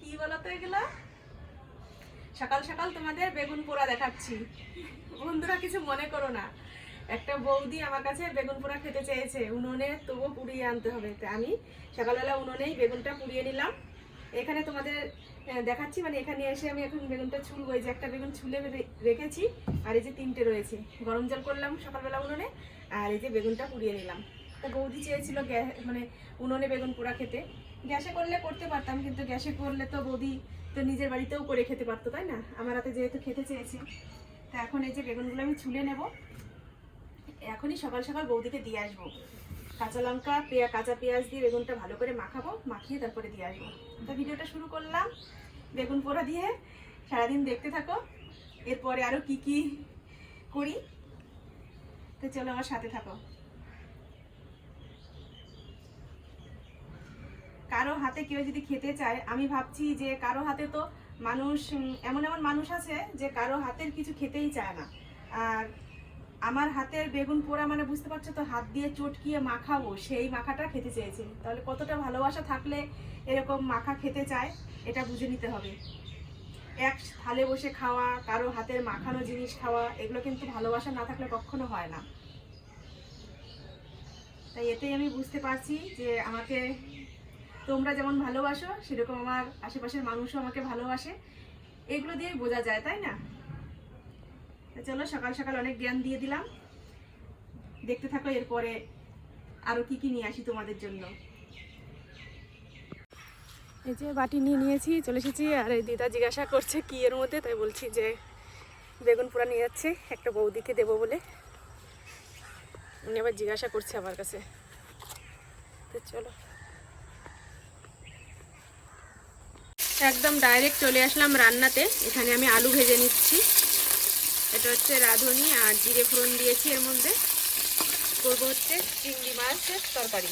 কি বলো তো এগুলো? সকাল সকাল তোমাদের বেগুন পোড়া দেখাচ্ছি। বন্ধুরা কিছু মনে করো না। একটা বৌদি আমার কাছে বেগুন পোড়া খেতে চেয়েছে। উনুনে তবুও পুড়িয়ে আনতে হবে। আমি সকালবেলা উনুনেই বেগুনটা পুড়িয়ে নিলাম। এখানে তোমাদের দেখাচ্ছি। মানে এখানে এসে আমি এখন বেগুনটা ছুলবো। এই যে একটা বেগুন ছুলে রেখেছি। আর এই যে তিনটে রয়েছে। গরম জল করলাম সকালবেলা উনুনে। আর এই যে বেগুনটা পুড়িয়ে নিলাম। তা বৌদি চেয়েছিল মানে উনুনে বেগুন পোড়া খেতে। গ্যাসে করলে করতে পারতাম, কিন্তু গ্যাসে করলে তো বৌদি তো নিজের বাড়িতেও করে খেতে পারতো, তাই না? আমার হাতে যেহেতু খেতে চেয়েছি। তা এখন এই যে বেগুনগুলো আমি ছুলে নেব। এখনই সকাল সকাল বৌদিকে দিয়ে আসব। কাঁচা লঙ্কা, পেঁয়া, কাঁচা পেঁয়াজ দিয়ে বেগুনটা ভালো করে মাখাবো, মাখিয়ে তারপরে দিয়ে আসব। তো ভিডিওটা শুরু করলাম বেগুন পোড়া দিয়ে। সারাদিন দেখতে থাকো। এরপরে আরও কি কি করি। তো চলো আমার সাথে থাকো। কারও হাতে কেউ যদি খেতে চায়, আমি ভাবছি যে কারও হাতে তো মানুষ এমন এমন মানুষ আছে যে কারও হাতের কিছু খেতেই চায় না। আর আমার হাতের বেগুন পোড়া মানে বুঝতে পারছ তো, হাত দিয়ে চটকিয়ে মাখাবো, সেই মাখাটা খেতে চেয়েছে। তাহলে কতটা ভালোবাসা থাকলে এরকম মাখা খেতে চায়, এটা বুঝে নিতে হবে। এক থালে বসে খাওয়া, কারও হাতের মাখানো জিনিস খাওয়া, এগুলো কিন্তু ভালোবাসা না থাকলে কখনো হয় না। তাই এতেই আমি বুঝতে পারছি যে আমাকে তোমরা যেমন ভালোবাসো, সেরকম আমার আশেপাশের মানুষও আমাকে ভালোবাসে। এগুলো দিয়েই বোঝা যায়, তাই না? চলো, সকাল সকাল অনেক জ্ঞান দিয়ে দিলাম। দেখতে থাকো, এরপরে আরও কি কি নিয়ে আসি তোমাদের জন্য। এই যে বাটি নিয়ে নিয়েছি, চলে এসেছি, আর এই দিদা জিজ্ঞাসা করছে কি এর মধ্যে, তাই বলছি যে বেগুন পোড়া নিয়ে যাচ্ছে, একটা বৌদিকে দেবো বলে। উনি আবার জিজ্ঞাসা করছে আমার কাছে। তো চলো। একদম ডাইরেক্ট চলে আসলাম রান্নাতে। এখানে আমি আলু ভেজে নিচ্ছি। এটা হচ্ছে রাঁধুনি আর জিরে ফোড়ন দিয়েছি এর মধ্যে। করব হচ্ছে চিংড়ি মাছের তরকারি।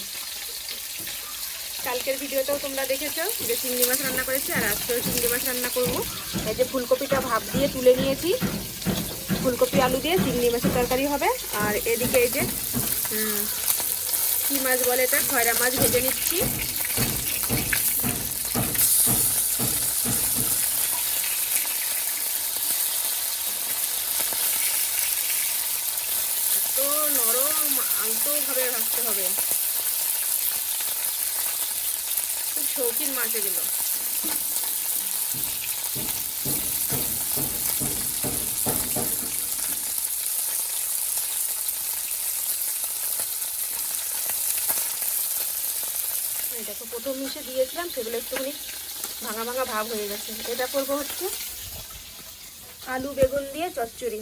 কালকের ভিডিওতেও তোমরা দেখেছ যে চিংড়ি মাছ রান্না করেছি আর আজকেও চিংড়ি মাছ রান্না করব। এই যে ফুলকপিটা ভাপ দিয়ে তুলে নিয়েছি। ফুলকপি, আলু দিয়ে চিংড়ি মাছের তরকারি হবে। আর এদিকে এই যে কি মাছ বলে এটা? খয়রা মাছ ভেজে নিচ্ছি। হবে। খুব শৌখিন মাছ এগুলো। দেখো, প্রথম মিশে দিয়েছিলাম, সেগুলো একটুখানি ভাঙা ভাঙা ভাব হয়ে গেছে। এটা করব হচ্ছে আলু, বেগুন দিয়ে চচ্চড়ি।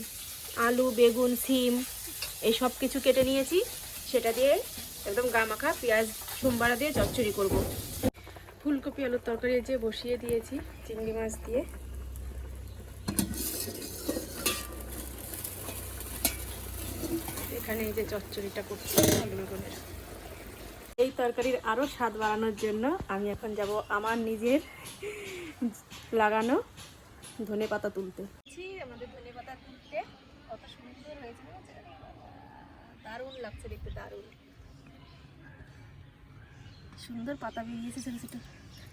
আলু, বেগুন, সিম, এই কিছু কেটে নিয়েছি। সেটা দিয়ে একদম গা মাখা, পেঁয়াজ সোমবারা দিয়ে চচ্চড়ি করব। ফুলকপি, আলুর তরকারি যে বসিয়ে দিয়েছি, চিংড়ি মাছ দিয়ে। এখানে এই যে চচ্চড়িটা করছি এই তরকারির আরও স্বাদ বাড়ানোর জন্য আমি এখন যাব আমার নিজের লাগানো ধনে পাতা তুলতে আমাদের ধনে পাতা তুলতে। কত দারুণ লাগছে দেখতে, দারুণ। সুন্দর পাতা বেরিয়েছে ছোটো ছোটো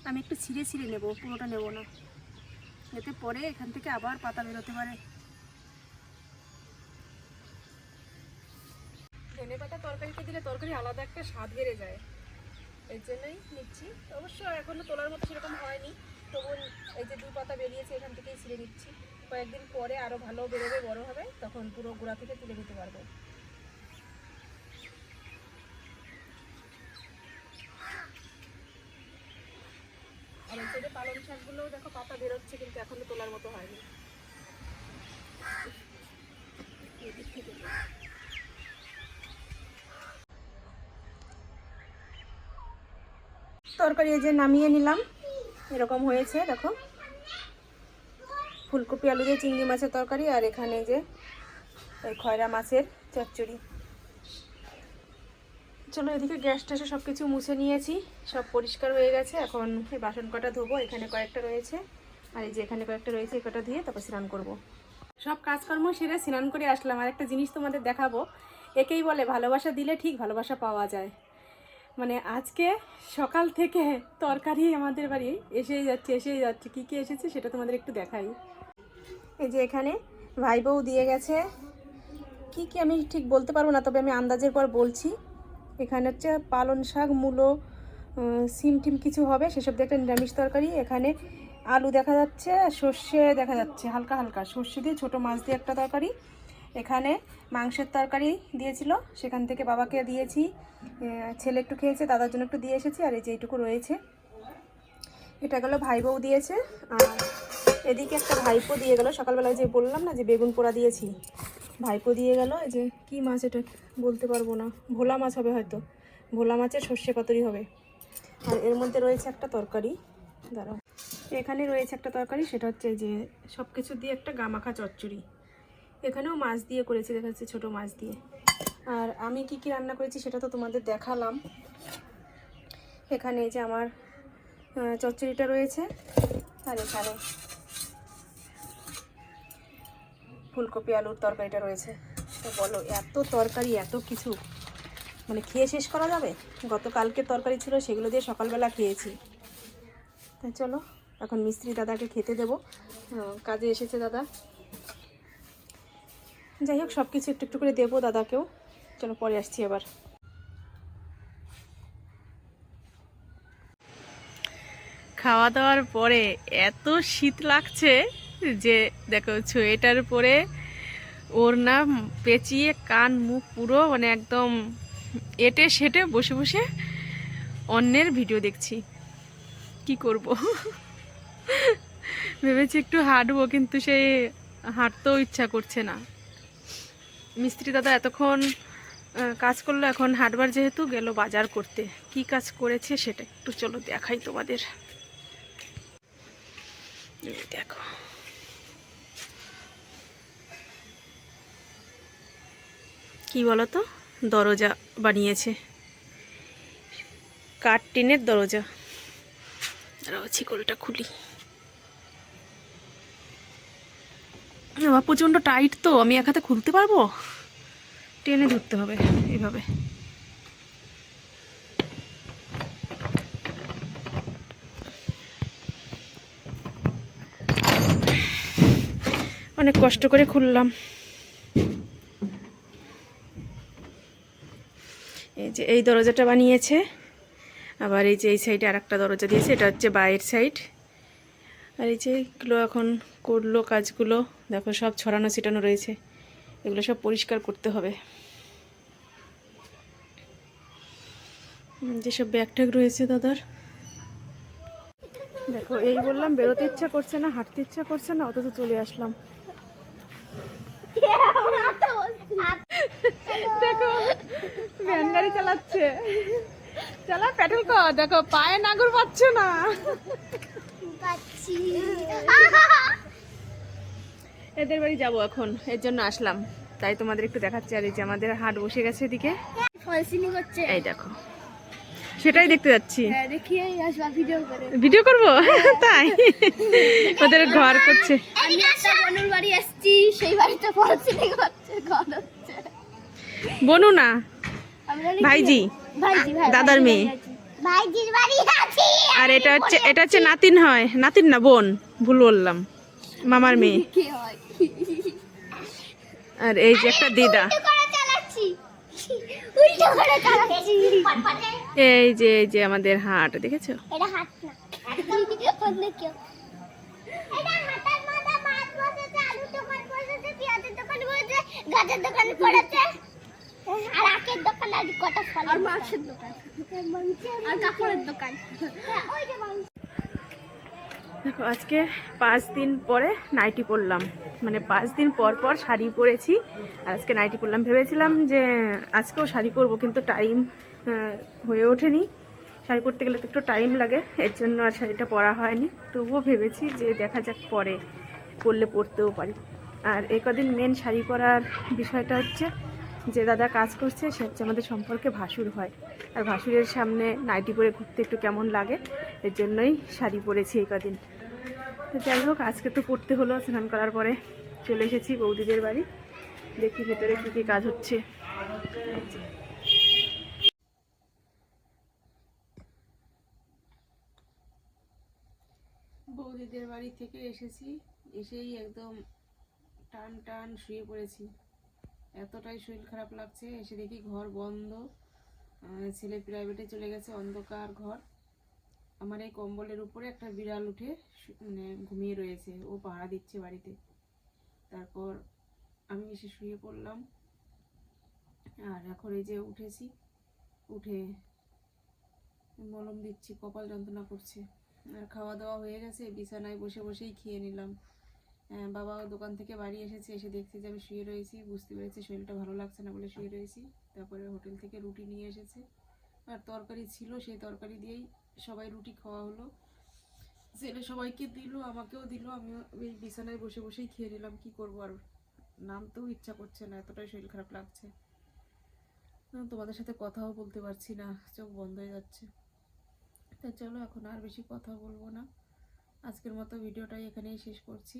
আমি একটু ছিঁড়ে ছিঁড়ে নেব, পুরোটা নেব না। এতে পরে এখান থেকে আবার পাতা বেরোতে পারে। ধনে পাতা তরকারিতে দিলে তরকারি আলাদা একটা স্বাদ বেড়ে যায়। এর জন্যই নিচ্ছি। অবশ্য এখনও তোলার মতো সেরকম হয়নি। তবু এই যে দুই পাতা বেরিয়েছে, এখান থেকেই ছিঁড়ে নিচ্ছি। কয়েকদিন পরে আরও ভালো বেরোবে, বড় হবে, তখন পুরো গোড়া থেকে তুলে নিতে পারব আর এই সাইডে পালং শাকগুলোও দেখো পাতা বেরোচ্ছে কিন্তু এখনও তোলার মতো হয়নি। তরকারি এই যে নামিয়ে নিলাম, এরকম হয়েছে, দেখো ফুলকপি, আলু দিয়ে চিংড়ি মাছের তরকারি আর এখানে যে ওই খয়রা মাছের চচ্চড়ি চলো এদিকে গ্যাস ট্যাসে সব কিছু মুছে নিয়েছি। সব পরিষ্কার হয়ে গেছে। এখন বাসন কটা ধোবো, এখানে কয়েকটা রয়েছে। আর এই যে এখানে কয়েকটা রয়েছে, এই কটা ধুয়ে তারপর স্নান করব। সব কাজকর্ম সেরে স্নান করে আসলাম। আর একটা জিনিস তোমাদের দেখাবো। একেই বলে, ভালোবাসা দিলে ঠিক ভালোবাসা পাওয়া যায়। মানে আজকে সকাল থেকে তরকারি আমাদের বাড়ি এসেই যাচ্ছে এসেই যাচ্ছে। কী কী এসেছে সেটা তোমাদের একটু দেখাই। এই যে এখানে ভাই বউ দিয়ে গেছে। কি কি আমি ঠিক বলতে পারব না, তবে আমি আন্দাজের পর বলছি। এখানে হচ্ছে পালন শাক, মূলো সিম টিম কিছু হবে, সেসব দিয়ে একটা নিরামিষ তরকারি। এখানে আলু দেখা যাচ্ছে সর্ষে দেখা যাচ্ছে, হালকা হালকা। সর্ষে দিয়ে ছোটো মাছ দিয়ে একটা তরকারি। এখানে মাংসের তরকারি দিয়েছিল, সেখান থেকে বাবাকে দিয়েছি। ছেলে একটু খেয়েছে, দাদার জন্য একটু দিয়ে এসেছি, আর এই যে এইটুকু রয়েছে। এটা গেলো ভাই বউ দিয়েছে, আর এদিকে একটা ভাইপো দিয়ে গেল। সকালবেলায় যে বললাম না যে বেগুন পোড়া দিয়েছি ভাইপো দিয়ে গেল যে কি মাছ এটা বলতে পারব না। ভোলা মাছ হবে হয়তো। ভোলা মাছের সর্ষে পাতুরি হবে? আর এর মধ্যে রয়েছে একটা তরকারি। দাঁড়াও। এখানে রয়েছে একটা তরকারি, সেটা হচ্ছে যে সব কিছু দিয়ে একটা গামাখা চচ্চড়ি। এখানেও মাছ দিয়ে করেছি, দেখা যাচ্ছে ছোটো মাছ দিয়ে। আর আমি কি কি রান্না করেছি সেটা তো তোমাদের দেখালাম। এখানে যে আমার চচ্চড়িটা রয়েছে। আর এখানে ফুলকপি, আলুর তরকারিটা রয়েছে। তো বলো, এত তরকারি, এত কিছু। মানে খেয়ে শেষ করা যাবে? গতকালকে তরকারি ছিল, সেগুলো দিয়ে সকালবেলা খেয়েছি। তাই চলো, এখন মিস্ত্রি দাদাকে খেতে দেবো। কাজে এসেছে দাদা। যাই হোক সব কিছু একটু একটু করে দেবো দাদাকেও। চলো, পরে আসছি এবার খাওয়া দাওয়ার পরে এত শীত লাগছে। যে দেখো সোয়েটার পরে ওর না পেঁচিয়ে কান মুখ পুরো মানে একদম এটে সেটে বসে বসে অন্যের ভিডিও দেখছি। কি করব? ভেবেছি একটু হাঁটবো কিন্তু সে হাঁটতেও ইচ্ছা করছে না। মিস্ত্রি দাদা এতক্ষণ কাজ করল, এখন হাটবার যেহেতু গেল বাজার করতে। কি কাজ করেছে সেটা একটু চলো দেখাই তোমাদের। দেখো। কি বলতো? দরজা বানিয়েছে। কাঠ টিনের দরজা। চিকলটা খুলি। বাবা, প্রচণ্ড টাইট তো, আমি এক হাতে খুলতে পারব? টেনে ধরতে হবে এইভাবে অনেক কষ্ট করে খুললাম। এই যে এই দরজাটা বানিয়েছে। আবার এই যে এই সাইডে আর একটা দরজা দিয়েছে, এটা হচ্ছে বাইরের সাইড। আর এই যে এগুলো এখন করল কাজগুলো, দেখো সব ছড়ানো ছিটানো রয়েছে, এগুলো সব পরিষ্কার করতে হবে। যেসব ব্যাগ ট্যাগ রয়েছে দাদার। দেখো, এই বললাম, বেরোতে ইচ্ছা করছে না, হাঁটতে ইচ্ছা করছে না, অথচ চলে আসলাম। দেখো ভ্যান গাড়ি চালাচ্ছে। চালা পেট্রোল কর দেখো পায়ে নাগর পাচ্ছ না। এদের বাড়ি যাব এখন এর জন্য আসলাম। তাই তোমাদের একটু দেখাচ্ছি আর এই যে আমাদের হাট বসে গেছে এদিকে। ফলসিনি করছে। এই দেখো সেটাই দেখতে যাচ্ছি। হ্যাঁ ভিডিও করে। ভিডিও করব? তাই? ওদের ঘর করছে। বাড়ি আসছি সেই বাড়িতে ফলসিনি করছে ঘর। বনু না? ভাইজি। দাদার মেয়ে। আর এটা হচ্ছে এটা হচ্ছে নাতিন হয়। নাতিন না বোন। ভুল বললাম। মামার মেয়ে। আর এই যে একটা দিদা। এই যে এই যে আমাদের হাট দেখেছ? দোকান পড়েছে আর আখের দোকান আর কটা ফল আর মাছের দোকান। আর কাপড়ের দোকান। ওই যে দেখো আজকে পাঁচ দিন পরে নাইটি পরলাম। মানে পাঁচ দিন পর পর শাড়ি পরেছি। আর আজকে নাইটি পরলাম। ভেবেছিলাম যে আজকেও শাড়ি পরবো কিন্তু টাইম হয়ে ওঠেনি। শাড়ি পরতে গেলে তো একটু টাইম লাগে এর জন্য আর শাড়িটা পরা হয়নি। তবুও ভেবেছি যে দেখা যাক পরে পরলে পরতেও পারি। আর এই কদিন মেন শাড়ি পরার বিষয়টা হচ্ছে যে দাদা কাজ করছে, সে হচ্ছে আমাদের সম্পর্কে ভাসুর হয়। আর ভাসুরের সামনে নাইটি পরে ঘুরতে একটু কেমন লাগে, এর জন্যই শাড়ি পরেছি এই কদিন। তো যাই হোক, আজকে তো পড়তে হলো, স্নান করার পরে চলে এসেছি বৌদিদের বাড়ি। দেখি ভেতরে কী কী কাজ হচ্ছে। বৌদিদের বাড়ি থেকে এসেছি, এসেই একদম টান টান শুয়ে পড়েছি। এতটাই শরীর খারাপ লাগছে, এসে দেখি ঘর বন্ধ। ছেলে প্রাইভেটে চলে গেছে, অন্ধকার ঘর। আমার এই কম্বলের উপরে একটা বিড়াল উঠে মানে ঘুমিয়ে রয়েছে, ও পাহারা দিচ্ছে বাড়িতে। তারপর আমি এসে শুয়ে পড়লাম। আর এখন এই যে উঠেছি, উঠে মলম দিচ্ছি, কপাল যন্ত্রণা করছে। আর খাওয়া দাওয়া হয়ে গেছে, বিছানায় বসে বসেই খেয়ে নিলাম। বাবাও দোকান থেকে বাড়ি এসেছে, এসে দেখছে যে আমি শুয়ে রয়েছি, বুঝতে পেরেছি শরীরটা ভালো লাগছে না বলে শুয়ে রয়েছি। তারপরে হোটেল থেকে রুটি নিয়ে এসেছে। আর তরকারি ছিল, সেই তরকারি দিয়েই সবাই রুটি খাওয়া হলো। ছেলে সবাইকে দিল, আমাকেও দিল, আমিও এই বিছানায় বসে বসেই খেয়ে নিলাম, কি করব আর? নামতেও ইচ্ছা করছে না, এতটাই শরীর খারাপ লাগছে। তোমাদের সাথে কথাও বলতে পারছি না, চোখ বন্ধ হয়ে যাচ্ছে। তা চলো, এখন আর বেশি কথা বলব না। আজকের মতো ভিডিওটাই এখানেই শেষ করছি।